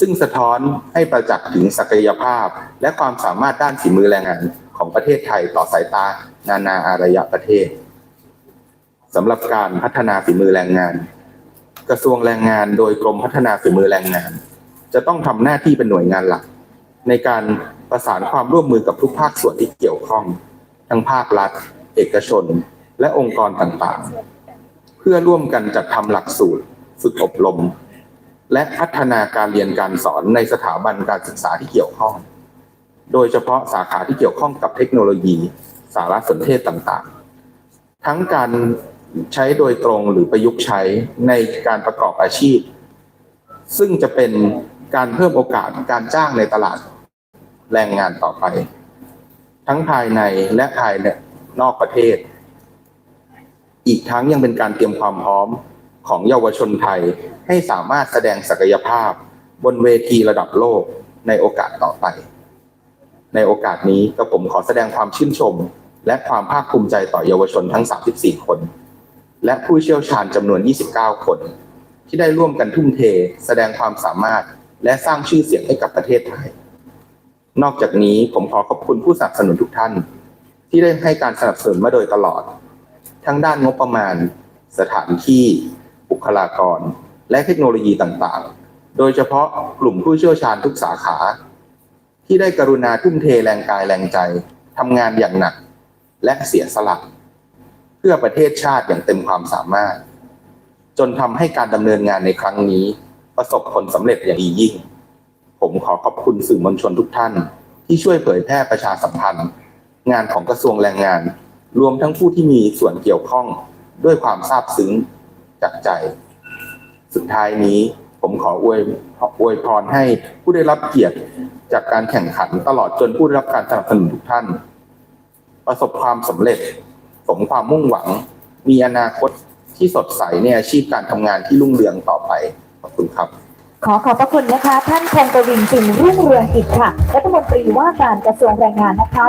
ซึ่งสะท้อนให้ประจักษ์ถึงศักยภาพ และความสามารถด้านฝีมือแรงงานของประเทศไทยต่อสายตา นานาอารยประเทศสำหรับการพัฒนาฝีมือแรงงาน กระทรวงแรงงานโดยกรมพัฒนาฝีมือแรงงาน จะต้องทำหน้าที่เป็นหน่วยงานหลัก ในการประสานความร่วมมือกับทุกภาคส่วนที่เกี่ยวข้อง ทั้งภาครัฐ เอกชน และองค์กรต่างๆ เพื่อร่วมกันจัดทำหลักสูตร ฝึกอบรม และพัฒนาการเรียนการสอนในสถาบันการศึกษาที่เกี่ยวข้อง โดยเฉพาะสาขาที่เกี่ยวข้องกับเทคโนโลยี สารสนเทศต่างๆ ทั้งการใช้โดยตรงหรือประยุกต์ใช้ในการประกอบอาชีพ ซึ่งจะเป็นการเพิ่มโอกาสการจ้างในตลาดแรงงานต่อไป ทั้งภายในและภายนอกประเทศ อีกทั้งยังเป็นการเตรียมความพร้อม ของเยาวชนไทยให้สามารถแสดงศักยภาพ บนเวทีระดับโลกในโอกาสต่อไป ในโอกาสนี้กระผมขอแสดงความชื่นชม และความภาคภูมิใจต่อเยาวชนทั้ง 34 คน และผู้เชี่ยวชาญจำนวน 29 คน ที่ได้ร่วมกันทุ่มเท แสดงความสามารถและสร้างชื่อเสียงให้กับประเทศไทย นอกจากนี้ผมขอขอบคุณผู้สนับสนุนทุกท่าน ที่ได้ให้การสนับสนุนมาโดยตลอด ทั้งด้านงบประมาณ สถานที่ คลากร และเทคโนโลยีต่างๆ โดยเฉพาะกลุ่มผู้เชี่ยวชาญทุกสาขา ที่ได้กรุณาทุ่มเทแรงกายแรงใจทำงานอย่างหนัก และเสียสละเพื่อประเทศชาติอย่างเต็มความสามารถ จนทำให้การดำเนินงานในครั้งนี้ ประสบผลสำเร็จอย่างดียิ่ง ผมขอขอบคุณสื่อมวลชนทุกท่าน ที่ช่วยเผยแพร่ประชาสัมพันธ์ งานของกระทรวงแรงงาน รวมทั้งผู้ที่มีส่วนเกี่ยวข้องด้วยความซาบซึ้ง จากใจ สุดท้ายนี้ผมขออวยอวยพรให้ผู้ได้รับเกียรติจากการแข่งขันตลอดจนผู้ได้รับการสนับสนุนทุกท่าน ประสบความสำเร็จ สมความมุ่งหวัง มีอนาคตที่สดใสในอาชีพการทำงานที่รุ่งเรืองต่อไป ขอบคุณครับ ขอขอบพระคุณนะคะ ท่านพงกวินสิงรุ่งเรืองกิจค่ะ รัฐมนตรีว่าการกระทรวงแรงงานนะคะ